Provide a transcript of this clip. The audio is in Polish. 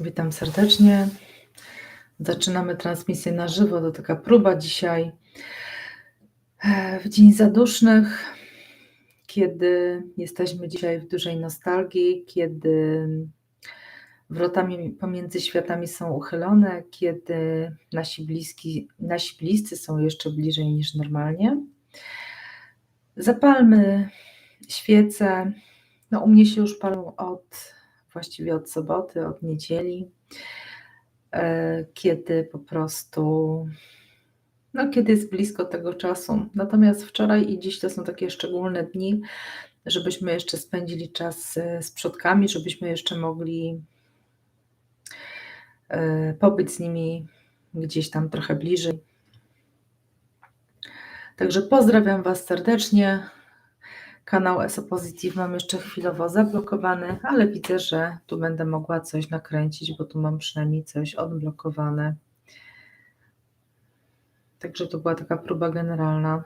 Witam serdecznie. Zaczynamy transmisję na żywo. To taka próba dzisiaj e, w Dzień Zadusznych, kiedy jesteśmy dzisiaj w dużej nostalgii, kiedy wrotami pomiędzy światami są uchylone, kiedy nasi, bliski, nasi bliscy są jeszcze bliżej niż normalnie. Zapalmy świece. No, u mnie się już palą od właściwie od soboty, od niedzieli, e, kiedy po prostu, no kiedy jest blisko tego czasu. Natomiast wczoraj i dziś to są takie szczególne dni, żebyśmy jeszcze spędzili czas z przodkami, żebyśmy jeszcze mogli e, pobyć z nimi gdzieś tam trochę bliżej. Także pozdrawiam Was serdecznie. Kanał ESO mam jeszcze chwilowo zablokowany, ale widzę, że tu będę mogła coś nakręcić, bo tu mam przynajmniej coś odblokowane. Także to była taka próba generalna.